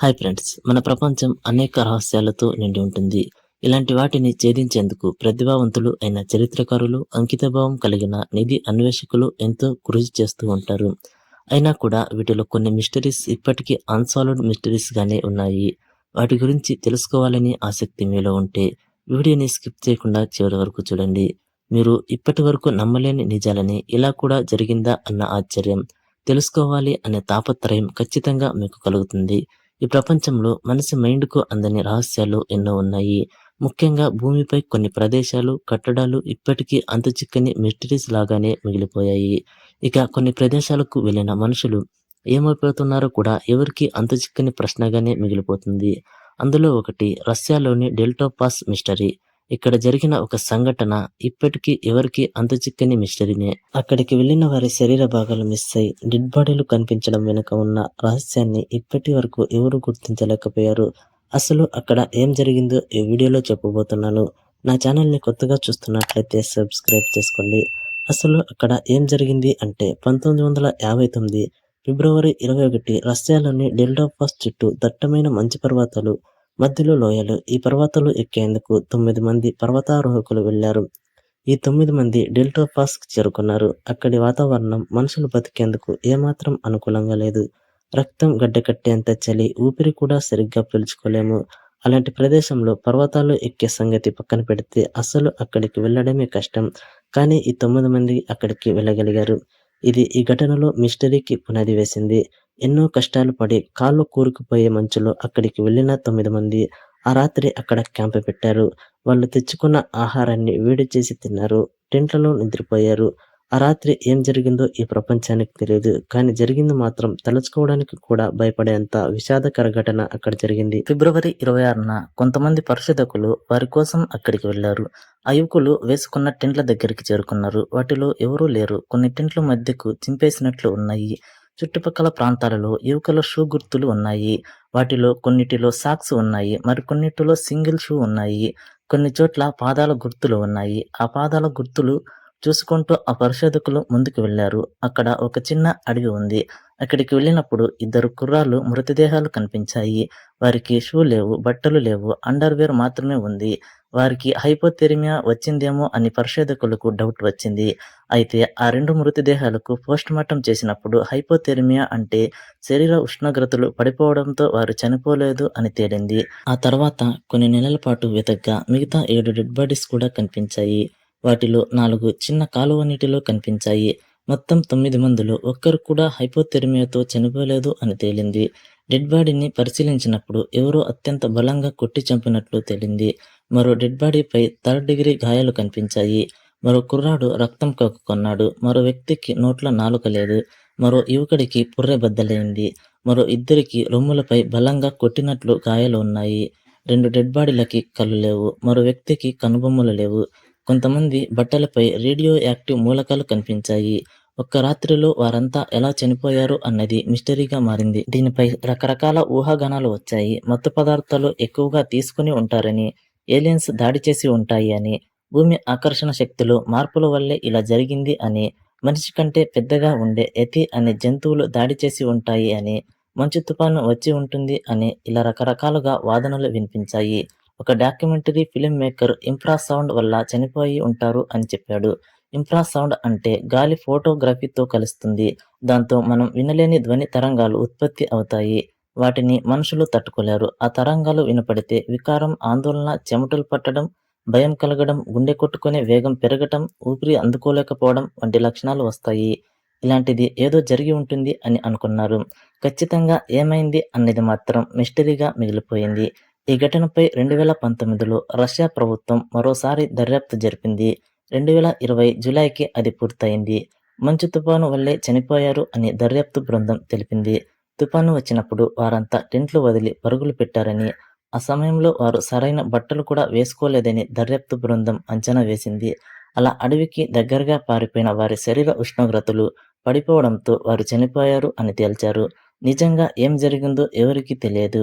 Hi friends మన ప్రపంచం అనేక రహస్యాలతో నిండి ఉంటుంది. ఇలాంటి వాటిని ఛేదించేందుకు ప్రతిభావంతులు అయిన చరిత్రకారులు అంకితభావం కలిగిన నిధి అన్వేషకులు ఎంతో కృషి చేస్తూ ఉంటారు. అయినా కూడా వీటిలో కొన్ని మిస్టరీస్ ఇప్పటికీ అన్సాల్వ్డ్ మిస్టరీస్గానే ఉన్నాయి. వాటి గురించి తెలుసుకోవాలని ఆసక్తి మీలో ఉంటే వీడియోని స్కిప్ చేయకుండా చివరి వరకు చూడండి. మీరు ఇప్పటి వరకు నమ్మలేని నిజాలని ఇలా కూడా జరిగిందా అన్న ఆశ్చర్యం తెలుసుకోవాలి అనే తాపత్రయం ఖచ్చితంగా మీకు కలుగుతుంది. ఈ ప్రపంచంలో మనసు మైండ్కు అందని రహస్యాలు ఎన్నో ఉన్నాయి. ముఖ్యంగా భూమిపై కొన్ని ప్రదేశాలు కట్టడాలు ఇప్పటికీ అంతుచిక్కని మిస్టరీస్ లాగానే మిగిలిపోయాయి. ఇక కొన్ని ప్రదేశాలకు వెళ్ళిన మనుషులు ఏమైపోతున్నారో కూడా ఎవరికి అంతుచిక్కని ప్రశ్నగానే మిగిలిపోతుంది. అందులో ఒకటి రష్యాలోని డెల్టో పాస్ మిస్టరీ ఇక్కడ జరిగిన ఒక సంఘటన ఇప్పటికీ ఎవరికి అంతుచిక్కని మిస్టరీనే. అక్కడికి వెళ్ళిన వారి శరీర భాగాలు మిస్ అయి డెడ్ బాడీలు కనిపించడం వెనుక ఉన్న రహస్యాన్ని ఇప్పటి వరకు ఎవరు గుర్తించలేకపోయారు. అసలు అక్కడ ఏం జరిగిందో ఈ వీడియోలో చెప్పబోతున్నాను. నా ఛానల్ని కొత్తగా చూస్తున్నట్లయితే సబ్స్క్రైబ్ చేసుకోండి. అసలు అక్కడ ఏం జరిగింది అంటే పంతొమ్మిది వందల యాభై తొమ్మిది ఫిబ్రవరి ఇరవై ఒకటి రష్యాలోని డెల్టా పాస్ చుట్టూ దట్టమైన మంచు పర్వతాలు మధ్యలో లోయలు ఈ పర్వతాలు ఎక్కేందుకు తొమ్మిది మంది పర్వతారోహకులు వెళ్ళారు ఈ తొమ్మిది మంది డెల్టా పాస్ చేరుకున్నారు. అక్కడి వాతావరణం మనుషులు బతికేందుకు ఏమాత్రం అనుకూలంగా లేదు. రక్తం గడ్డకట్టేంత చలి ఊపిరి కూడా సరిగ్గా పీల్చుకోలేము. అలాంటి ప్రదేశంలో పర్వతాలు ఎక్కే సంగతి పక్కన పెడితే అసలు అక్కడికి వెళ్ళడమే కష్టం. కానీ ఈ తొమ్మిది మంది అక్కడికి వెళ్ళగలిగారు. ఇది ఈ ఘటనలో మిస్టరీకి పునాది వేసింది. ఎన్నో కష్టాలు పడి కాళ్ళు కూరుకుపోయే మంచులో అక్కడికి వెళ్ళిన తొమ్మిది మంది ఆ రాత్రి అక్కడ క్యాంప్ పెట్టారు. వాళ్ళు తెచ్చుకున్న ఆహారాన్ని వేడి చేసి తిన్నారు. టెంట్లలో నిద్రపోయారు. ఆ రాత్రి ఏం జరిగిందో ఈ ప్రపంచానికి తెలియదు. కానీ జరిగింది మాత్రం తలుచుకోవడానికి కూడా భయపడేంత విషాదకర ఘటన అక్కడ జరిగింది. ఫిబ్రవరి ఇరవై ఆరున కొంతమంది పరిశోధకులు వారి కోసం అక్కడికి వెళ్ళారు ఆ యువకులు వేసుకున్న టెంట్ల దగ్గరికి చేరుకున్నారు. వాటిలో ఎవరూ లేరు. కొన్ని టెంట్ల మధ్యకు చింపేసినట్లు ఉన్నాయి. చుట్టుపక్కల ప్రాంతాలలో యువకుల షూ గుర్తులు ఉన్నాయి. వాటిలో కొన్నిటిలో సాక్స్ ఉన్నాయి. మరికొన్నిటిలో సింగిల్ షూ ఉన్నాయి. కొన్ని చోట్ల పాదాల గుర్తులు ఉన్నాయి. ఆ పాదాల గుర్తులు చూసుకుంటూ ఆ పరిశోధకులు ముందుకు వెళ్ళారు. అక్కడ ఒక చిన్న అడవి ఉంది. అక్కడికి వెళ్ళినప్పుడు ఇద్దరు కుర్రాళ్ళు మృతదేహాలు కనిపించాయి. వారికి షూ లేవు బట్టలు లేవు అండర్వేర్ మాత్రమే ఉంది. వారికి హైపోథెరిమియా వచ్చిందేమో అని పరిశోధకులకు డౌట్ వచ్చింది. అయితే ఆ రెండు మృతదేహాలకు పోస్ట్ మార్టం చేసినప్పుడు హైపోథెరిమియా అంటే శరీర ఉష్ణోగ్రతలు పడిపోవడంతో వారు చనిపోలేదు అని తేలింది. ఆ తర్వాత కొన్ని నెలల పాటు వెతగ్గా మిగతా ఏడు డెడ్ బాడీస్ కూడా కనిపించాయి. వాటిలో నాలుగు చిన్న కాలువ నీటిలో కనిపించాయి. మొత్తం తొమ్మిది మందిలో. ఒక్కరు కూడా హైపోథెర్మియాతో చనిపోలేదు అని తేలింది. డెడ్ బాడీని పరిశీలించినప్పుడు ఎవరో అత్యంత బలంగా కొట్టి చంపినట్లు తేలింది. మరో డెడ్ బాడీపై థర్డ్ డిగ్రీ గాయాలు కనిపించాయి. మరో కుర్రాడు రక్తం కక్కుకొన్నాడు మరో వ్యక్తికి నోట్ల నాలుక లేదు. మరో యువకుడికి పుర్రె బద్దలైంది. మరో ఇద్దరికి రొమ్ములపై బలంగా కొట్టినట్లు గాయాలు ఉన్నాయి. రెండు డెడ్ బాడీలకి కళ్ళు లేవు. మరో వ్యక్తికి కనుబొమ్మలు లేవు. కొంతమంది బట్టలపై రేడియో యాక్టివ్ మూలకాలు కనిపించాయి. ఒక్క రాత్రిలో వారంతా ఎలా చనిపోయారు అన్నది మిస్టరీగా మారింది. దీనిపై రకరకాల ఊహాగానాలు వచ్చాయి. మత్తు పదార్థాలు ఎక్కువగా తీసుకుని ఉంటారని ఏలియన్స్ దాడి చేసి ఉంటాయి అని భూమి ఆకర్షణ శక్తులు మార్పుల వల్లే ఇలా జరిగింది అని మనిషి కంటే పెద్దగా ఉండే ఎతి అనే జంతువులు దాడి చేసి ఉంటాయి అని మంచు తుఫాను వచ్చి ఉంటుంది అని ఇలా రకరకాలుగా వాదనలు వినిపించాయి. ఒక డాక్యుమెంటరీ ఫిలిం మేకర్ ఇంఫ్రాసౌండ్ వల్ల చనిపోయి ఉంటారు అని చెప్పాడు. ఇంఫ్రాసౌండ్ అంటే గాలి ఫోటోగ్రఫీతో కలుస్తుంది. దాంతో మనం వినలేని ధ్వని తరంగాలు ఉత్పత్తి అవుతాయి. వాటిని మనుషులు తట్టుకోలేరు. ఆ తరంగాలు వినపడితే వికారం ఆందోళన చెమటలు పట్టడం భయం కలగడం గుండె కొట్టుకునే వేగం పెరగటం ఊపిరి అందుకోలేకపోవడం వంటి లక్షణాలు వస్తాయి. ఇలాంటిది ఏదో జరిగి ఉంటుంది అని అనుకున్నారు. ఖచ్చితంగా ఏమైంది అన్నది మాత్రం మిస్టరీగా మిగిలిపోయింది. ఈ ఘటనపై రెండు వేల పంతొమ్మిదిలో రష్యా ప్రభుత్వం మరోసారి దర్యాప్తు జరిపింది. రెండు వేల ఇరవై జూలైకి అది పూర్తయింది. మంచు తుఫాను వల్లే చనిపోయారు అని దర్యాప్తు బృందం తెలిపింది. తుఫాను వచ్చినప్పుడు వారంతా టెంట్లు వదిలి పరుగులు పెట్టారని ఆ సమయంలో వారు సరైన బట్టలు కూడా వేసుకోలేదని దర్యాప్తు బృందం అంచనా వేసింది. అలా అడవికి దగ్గరగా పారిపోయిన వారి శరీర ఉష్ణోగ్రతలు పడిపోవడంతో వారు చనిపోయారు అని తేల్చారు. నిజంగా ఏం జరిగిందో ఎవరికీ తెలియదు.